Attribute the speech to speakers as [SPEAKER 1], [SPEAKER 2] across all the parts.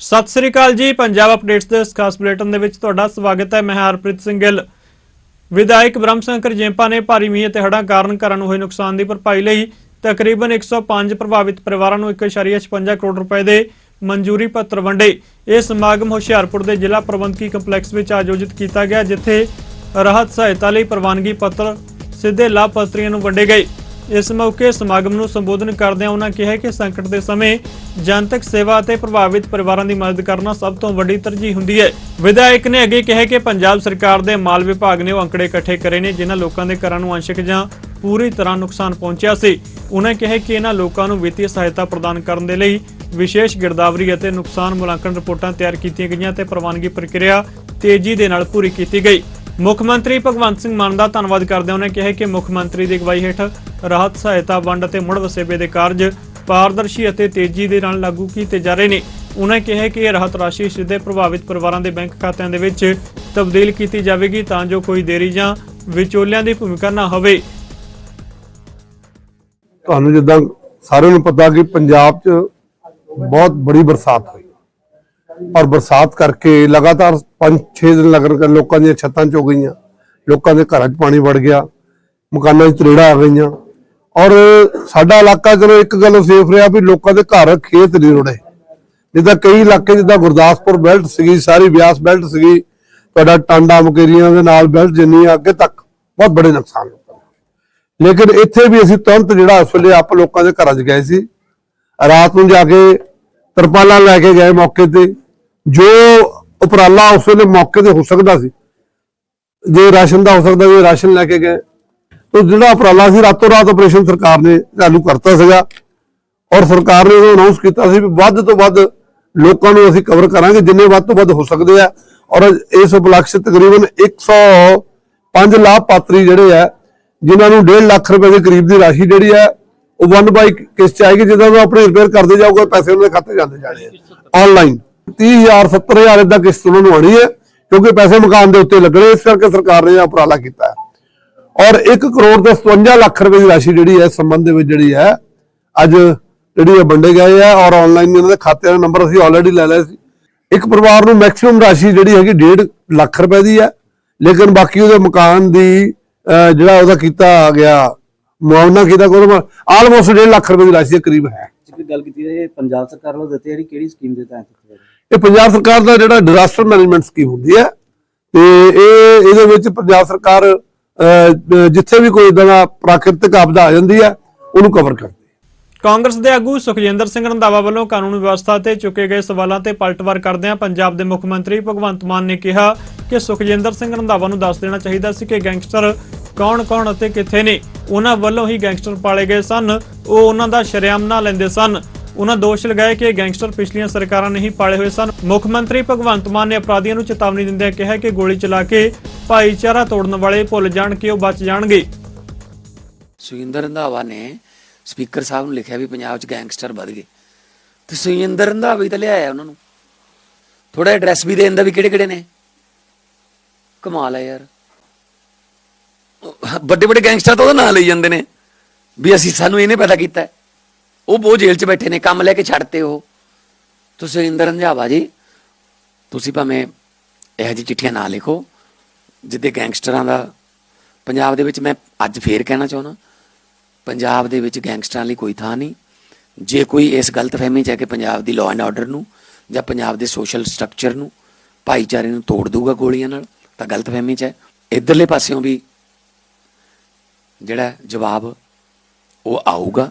[SPEAKER 1] ਸਤਿ ਸ੍ਰੀ ਅਕਾਲ ਜੀ, ਪੰਜਾਬ ਅਪਡੇਟਸ ਦੇ ਇਸ ਖਾਸ ਬੁਲੇਟਿਨ ਦੇ ਵਿੱਚ ਤੁਹਾਡਾ ਸਵਾਗਤ ਹੈ। ਮੈਂ ਹਰਪ੍ਰੀਤ ਸਿੰਘ ਗਿੱਲ। ਵਿਧਾਇਕ ਬ੍ਰਹਮ ਸ਼ੰਕਰ ਜੈਂਪਾ ਨੇ ਭਾਰੀ ਮੀਂਹ ਅਤੇ ਹੜ੍ਹਾਂ ਕਾਰਨ ਘਰਾਂ ਨੂੰ ਹੋਏ ਨੁਕਸਾਨ ਦੀ ਭਰਪਾਈ ਲਈ ਤਕਰੀਬਨ 105 ਪ੍ਰਭਾਵਿਤ ਪਰਿਵਾਰਾਂ ਨੂੰ 1.56 ਕਰੋੜ ਰੁਪਏ ਦੇ ਮਨਜ਼ੂਰੀ ਪੱਤਰ ਵੰਡੇ। ਇਹ ਸਮਾਗਮ ਹੁਸ਼ਿਆਰਪੁਰ ਦੇ ਜ਼ਿਲ੍ਹਾ ਪ੍ਰਬੰਧਕੀ ਕੰਪਲੈਕਸ ਵਿੱਚ ਆਯੋਜਿਤ ਕੀਤਾ ਗਿਆ, ਜਿੱਥੇ ਰਾਹਤ ਸਹਾਇਤਾ ਲਈ ਪ੍ਰਵਾਨਗੀ ਪੱਤਰ ਸਿੱਧੇ ਲਾਭਪਾਤਰੀਆਂ ਨੂੰ ਵੰਡੇ ਗਏ। ਇਸ ਮੌਕੇ ਸਮਾਗਮ ਨੂੰ ਸੰਬੋਧਨ ਕਰਦਿਆਂ ਉਹਨਾਂ ਕਿਹਾ ਕਿ ਸੰਕਟ ਦੇ ਸਮੇਂ ਜਨਤਕ ਸੇਵਾ ਅਤੇ ਪ੍ਰਭਾਵਿਤ ਪਰਿਵਾਰਾਂ ਦੀ ਮਦਦ ਕਰਨਾ ਸਭ ਤੋਂ ਵੱਡੀ ਤਰਜੀਹ ਹੁੰਦੀ ਹੈ। ਵਿਧਾਇਕ ਨੇ ਅੱਗੇ ਕਿਹਾ ਕਿ ਪੰਜਾਬ ਸਰਕਾਰ ਦੇ ਮਾਲ ਵਿਭਾਗ ਨੇ ਉਹ ਅੰਕੜੇ ਇਕੱਠੇ ਕਰੇ ਨੇ ਜਿਨ੍ਹਾਂ ਲੋਕਾਂ ਦੇ ਘਰਾਂ ਨੂੰ ਅੰਸ਼ਕ ਜਾਂ ਪੂਰੀ ਤਰ੍ਹਾਂ ਨੁਕਸਾਨ ਪਹੁੰਚਿਆ ਸੀ। ਉਹਨਾਂ ਕਿਹਾ ਕਿ ਇਹਨਾਂ ਲੋਕਾਂ ਨੂੰ ਵਿੱਤੀ ਸਹਾਇਤਾ ਪ੍ਰਦਾਨ ਕਰਨ ਦੇ ਲਈ ਵਿਸ਼ੇਸ਼ ਗਿਰਦਾਵਰੀ ਅਤੇ ਨੁਕਸਾਨ ਮੁਲਾਂਕਣ ਰਿਪੋਰਟਾਂ ਤਿਆਰ ਕੀਤੀਆਂ ਗਈਆਂ ਤੇ ਪ੍ਰਵਾਨਗੀ ਪ੍ਰਕਿਰਿਆ ਤੇਜ਼ੀ ਦੇ ਨਾਲ ਪੂਰੀ ਕੀਤੀ ਗਈ। ਮੁੱਖ ਮੰਤਰੀ ਭਗਵੰਤ ਸਿੰਘ ਮਾਨ ਦਾ ਧੰਨਵਾਦ ਕਰਦਿਆਂ ਉਹਨੇ ਕਿਹਾ ਕਿ ਮੁੱਖ ਮੰਤਰੀ ਦੀ ਅਗਵਾਈ ਹੇਠ ਰਾਹਤ ਸਹਾਇਤਾ ਵੰਡ ਅਤੇ ਮੁੜ ਵਸੇਬੇ ਦੇ ਕਾਰਜ ਪਾਰਦਰਸ਼ੀ ਅਤੇ ਤੇਜ਼ੀ ਦੇ ਨਾਲ ਲਾਗੂ ਕੀਤੇ ਜਾ ਰਹੇ ਨੇ। ਉਹਨਾਂ ਕਿਹਾ ਕਿ ਇਹ ਰਾਹਤ ਰਾਸ਼ੀ ਸਿੱਧੇ ਪ੍ਰਭਾਵਿਤ ਪਰਿਵਾਰਾਂ ਦੇ ਬੈਂਕ ਖਾਤਿਆਂ ਦੇ ਵਿੱਚ ਤਬਦੀਲ ਕੀਤੀ ਜਾਵੇਗੀ ਤਾਂ ਜੋ ਕੋਈ ਦੇਰੀ ਜਾਂ ਵਿਚੋਲਿਆਂ ਦੀ ਭੂਮਿਕਾ ਨਾ ਹੋਵੇ।
[SPEAKER 2] ਤੁਹਾਨੂੰ ਜਿੱਦਾਂ ਸਾਰਿਆਂ ਨੂੰ ਪਤਾ ਕਿ ਪੰਜਾਬ 'ਚ ਬਹੁਤ ਬੜੀ ਬਰਸਾਤ ਹੋਈ। ਔਰ ਬਰਸਾਤ ਕਰਕੇ ਲਗਾਤਾਰ 5-6 ਦਿਨ ਲੱਗਣ ਲੋਕਾਂ ਦੀਆਂ ਛੱਤਾਂ ਚੋ ਗਈਆਂ, ਲੋਕਾਂ ਦੇ ਘਰਾਂ 'ਚ ਪਾਣੀ ਵੜ ਗਿਆ, ਮਕਾਨਾਂ 'ਚ ਤਰੇੜਾਂ ਆ ਗਈਆਂ। ਔਰ ਸਾਡਾ ਇਲਾਕਾ ਚਲੋ ਇੱਕ ਗੱਲ ਸੇਫ ਰਿਹਾ ਵੀ ਲੋਕਾਂ ਦੇ ਘਰ ਖੇਤ ਨਹੀਂ ਰੁੜੇ। ਜਿੱਦਾਂ ਕਈ ਇਲਾਕੇ, ਜਿੱਦਾਂ ਗੁਰਦਾਸਪੁਰ ਬੈਲਟ ਸੀਗੀ, ਸਾਰੀ ਬਿਆਸ ਬੈਲਟ ਸੀਗੀ, ਤੁਹਾਡਾ ਟਾਂਡਾ ਮਕੇਰੀਆਂ ਦੇ ਨਾਲ ਬੈਲਟ ਜਿੰਨੀ ਆ, ਅੱਗੇ ਤੱਕ ਬਹੁਤ ਬੜੇ ਨੁਕਸਾਨ ਹੋਏ। ਲੇਕਿਨ ਇੱਥੇ ਵੀ ਅਸੀਂ ਤੁਰੰਤ ਜਿਹੜਾ ਉਸ ਵੇਲੇ ਆਪ ਲੋਕਾਂ ਦੇ ਘਰਾਂ 'ਚ ਗਏ ਸੀ। ਰਾਤ ਨੂੰ ਜਾ ਕੇ ਤਰਪਾਲਾਂ ਲੈ ਕੇ ਗਏ ਮੌਕੇ ਤੇ। ਜੋ ਉਪਰਾਲਾ ਉਸ ਵੇਲੇ ਮੌਕੇ ਤੇ ਹੋ ਸਕਦਾ ਸੀ ਜੇ ਰਾਸ਼ਨ ਦਾ ਹੋ ਸਕਦਾ ਜੇ ਰਾਸ਼ਨ ਲੈ ਕੇ ਗਏ। ਤਾਂ ਜਿਹੜਾ ਉਪਰਾਲਾ ਸੀ ਰਾਤੋਂ ਰਾਤ ਆਪਰੇਸ਼ਨ ਸਰਕਾਰ ਨੇ ਚਾਲੂ ਕਰਤਾ ਸੀਗਾ ਔਰ ਸਰਕਾਰ ਨੇ ਉਹ ਅਨਾਉਂਸ ਕੀਤਾ ਸੀ ਵੀ ਵੱਧ ਤੋਂ ਵੱਧ ਲੋਕਾਂ ਨੂੰ ਅਸੀਂ ਕਵਰ ਕਰਾਂਗੇ ਜਿੰਨੇ ਵੱਧ ਤੋਂ ਵੱਧ ਹੋ ਸਕਦੇ ਆ। ਔਰ ਇਸ ਉਪਲਕਸ਼ ਤਕਰੀਬਨ 105 ਲਾਭਪਾਤਰੀ ਜਿਹੜੇ ਆ ਜਿਨ੍ਹਾਂ ਨੂੰ 1.5 ਲੱਖ ਰੁਪਏ ਦੇ ਕਰੀਬ ਦੀ ਰਾਸ਼ੀ ਜਿਹੜੀ ਹੈ ਉਹ ਵਨ ਬਾਈ ਕਿਸ਼ਤ 'ਚ ਆਏਗੀ ਜਿੱਦਾਂ ਉਹ ਆਪਣੀ ਰਿਪੇਅਰ ਕਰਦੇ ਜਾਊਗਾ ਪੈਸੇ ਉਹਨਾਂ ਦੇ ਖਾਤੇ ਜਾਂਦੇ ਜਾਣੇ ਆ। ਆਨਲਾਈਨ 30000 70000 ਇਦਾਂ ਕਿਸ਼ਤ ਉਹਨਾਂ ਨੂੰ ਆਣੀ ਹੈ, ਕਿਉਂਕਿ ਪੈਸੇ ਮਕਾਨ ਦੇ ਉੱਤੇ ਲੱਗਣੇ, ਇਸ ਕਰਕੇ ਸਰਕਾਰ ਨੇ ਇਹ ਉਪਰਾਲਾ ਕੀਤਾ ਹੈ। ਔਰ 1 ਕਰੋੜ ਤੇ 57 ਲੱਖ ਰੁਪਏ ਦੀ ਰਾਸ਼ੀ ਜਿਹੜੀ ਹੈ ਸੰਬੰਧ ਦੇ ਵਿੱਚ ਜਿਹੜੀ ਹੈ, ਅੱਜ ਜਿਹੜੀ ਹੈ ਵੰਡੇ ਗਏ ਆ ਔਰ ਆਨਲਾਈਨ ਇਹਨਾਂ ਦੇ ਖਾਤੇ ਦਾ ਨੰਬਰ ਅਸੀਂ ਆਲਰੇਡੀ ਲੈ ਲਿਆ ਸੀ। ਇੱਕ ਪਰਿਵਾਰ ਨੂੰ ਮੈਕਸਿਮਮ ਰਾਸ਼ੀ ਜਿਹੜੀ ਹੈਗੀ 1.5 ਲੱਖ ਰੁਪਏ ਦੀ ਹੈ, ਲੇਕਿਨ ਬਾਕੀ ਉਹਦੇ ਮਕਾਨ ਦੀ ਜਿਹੜਾ ਉਹਦਾ ਕੀਤਾ ਗਿਆ, ਮੁਆਵਜ਼ਾ ਕੀਤਾ ਕੋਈ ਆਲਮੋਸਟ 1.5 ਲੱਖ ਰੁਪਏ ਦੀ ਰਾਸ਼ੀ ਦੇ ਕਰੀਬ ਹੈ।
[SPEAKER 3] ਜਿਹੜੀ ਗੱਲ ਕੀਤੀ ਹੈ ਪੰਜਾਬ ਸਰਕਾਰ ਵੱਲੋਂ ਦਿੱਤੀ ਜਿਹੜੀ ਕਿਹੜੀ ਸਕੀਮ ਦੇ ਤਹਿਤ ਦਿੱਤੀ
[SPEAKER 2] ਇਹ ਪੰਜਾਬ ਸਰਕਾਰ ਦਾ ਜਿਹੜਾ ਡਿਜ਼ਾਸਟਰ ਮੈਨੇਜਮੈਂਟ ਸਕੀਮ ਹੁੰਦੀ ਹੈ, ਤੇ ਇਹ, ਇਹਦੇ ਵਿੱਚ ਪੰਜਾਬ ਸਰਕਾਰ ਜਿੱਥੇ ਵੀ ਕੋਈ ਇਦਾਂ ਦਾ ਪ੍ਰਾਕਿਰਤਿਕ ਆਪਦਾ ਆ ਜਾਂਦੀ ਹੈ, ਉਹਨੂੰ ਕਵਰ ਕਰਦੀ ਹੈ।
[SPEAKER 1] ਕਾਂਗਰਸ ਦੇ ਆਗੂ ਸੁਖਜਿੰਦਰ ਸਿੰਘ ਰੰਧਾਵਾ ਵੱਲੋਂ ਕਾਨੂੰਨ ਵਿਵਸਥਾ ਤੇ ਚੁੱਕੇ ਗਏ ਸਵਾਲਾਂ ਤੇ ਪਲਟਵਾਰ ਕਰਦਿਆਂ ਪੰਜਾਬ ਦੇ ਮੁੱਖ ਮੰਤਰੀ ਭਗਵੰਤ ਮਾਨ ਨੇ ਕਿਹਾ ਕਿ ਸੁਖਜਿੰਦਰ ਸਿੰਘ ਰੰਧਾਵਾ ਨੂੰ ਦੱਸ ਦੇਣਾ ਚਾਹੀਦਾ ਸੀ ਕਿ ਗੈਂਗਸਟਰ ਕੌਣ-ਕੌਣ ਅਤੇ ਕਿੱਥੇ ਨੇ। ਉਹਨਾਂ ਵੱਲੋਂ ਹੀ ਗੈਂਗਸਟਰ ਪਾਲੇ ਗਏ ਸਨ, ਉਹ ਉਹਨਾਂ ਦਾ ਸ਼ਰੇਆਮ ਨਾ ਲੈਂਦੇ ਸਨ। ਉਹਨਾਂ ਦੋਸ਼ ਲਗਾਏ ਕਿ ਗੈਂਗਸਟਰ ਪਿਛਲੀਆਂ ਸਰਕਾਰਾਂ ਨਹੀਂ ਪਾਲੇ ਹੋਏ ਸਨ। ਮੁੱਖ ਮੰਤਰੀ ਭਗਵੰਤ ਮਾਨ ਨੇ ਅਪਰਾਧੀਆਂ ਨੂੰ ਚੇਤਾਵਨੀ ਦਿੰਦਿਆਂ ਕਿਹਾ ਕਿ ਗੋਲੀ ਚਲਾ ਕੇ ਭਾਈਚਾਰਾ ਤੋੜਨ ਵਾਲੇ ਭੁੱਲ ਜਾਣ ਕਿ ਉਹ ਬਚ ਜਾਣਗੇ।
[SPEAKER 4] ਸੁਖਿੰਦਰ ਰੰਧਾਵਾ ਨੇ ਸਪੀਕਰ ਸਾਹਿਬ ਨੂੰ ਲਿਖਿਆ ਵੀ ਪੰਜਾਬ 'ਚ ਗੈਂਗਸਟਰ ਵੱਧ ਗਏ। ਤੇ ਸੁਖਿੰਦਰ ਰੰਧਾਵਾ ਹੀ ਤਾਂ ਲਿਆਇਆ ਉਹਨਾਂ ਨੂੰ। ਥੋੜਾ ਐਡਰੈਸ ਵੀ ਦੇ ਦਿੰਦਾ ਵੀ ਕਿਹੜੇ ਕਿਹੜੇ ਨੇ? ਕਮਾਲ ਹੈ ਯਾਰ। ਵੱਡੇ ਵੱਡੇ ਗੈਂਗਸਟਰ ਤਾਂ ਉਹਦਾ ਨਾਂ ਲਈ ਜਾਂਦੇ ਨੇ। ਵੀ ਅਸੀਂ ਸਾਨੂੰ ਇਹਨੇ ਪੈਦਾ ਕੀਤਾ। ਉਹ ਬਹੁਤ ਜੇਲ੍ਹ 'ਚ ਬੈਠੇ ਨੇ, ਕੰਮ ਲੈ ਕੇ ਛੱਡਤੇ ਉਹ। ਤੁਸੀਂ ਇੰਦਰ ਰੰਝਾਵਾ ਜੀ, ਤੁਸੀਂ ਭਾਵੇਂ ਇਹੋ ਜਿਹੀ ਚਿੱਠੀਆਂ ਨਾ ਲਿਖੋ, ਜਿੱਦੇ ਗੈਂਗਸਟਰਾਂ ਦਾ, ਪੰਜਾਬ ਦੇ ਵਿੱਚ ਮੈਂ ਅੱਜ ਫੇਰ ਕਹਿਣਾ ਚਾਹੁੰਦਾ, ਪੰਜਾਬ ਦੇ ਵਿੱਚ ਗੈਂਗਸਟਰਾਂ ਲਈ ਕੋਈ ਥਾਂ ਨਹੀਂ। ਜੇ ਕੋਈ ਇਸ ਗਲਤਫਹਿਮੀ ਚ ਹੈ ਕਿ ਪੰਜਾਬ ਦੀ ਲਾਅ ਐਂਡ ਆਰਡਰ ਨੂੰ ਜਾਂ ਪੰਜਾਬ ਦੇ ਸੋਸ਼ਲ ਸਟਰਕਚਰ ਨੂੰ ਭਾਈਚਾਰੇ ਨੂੰ ਤੋੜ ਦੂਗਾ ਗੋਲੀਆਂ ਨਾਲ, ਤਾਂ ਗਲਤਫਹਿਮੀ ਚ ਹੈ। ਇਧਰਲੇ ਪਾਸਿਓਂ ਵੀ ਜਿਹੜਾ ਜਵਾਬ ਉਹ ਆਊਗਾ।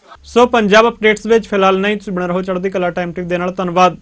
[SPEAKER 1] ਸੋ ਪੰਜਾਬ ਅਪਡੇਟਸ ਵਿੱਚ ਫਿਲਹਾਲ ਨਹੀਂ ਤੁਸੀਂ ਬਣੇ ਰਹੋ ਚੜ੍ਹਦੀ ਕਲਾ ਟਾਈਮ ਟਿਕ ਦੇ ਨਾਲ। ਧੰਨਵਾਦ।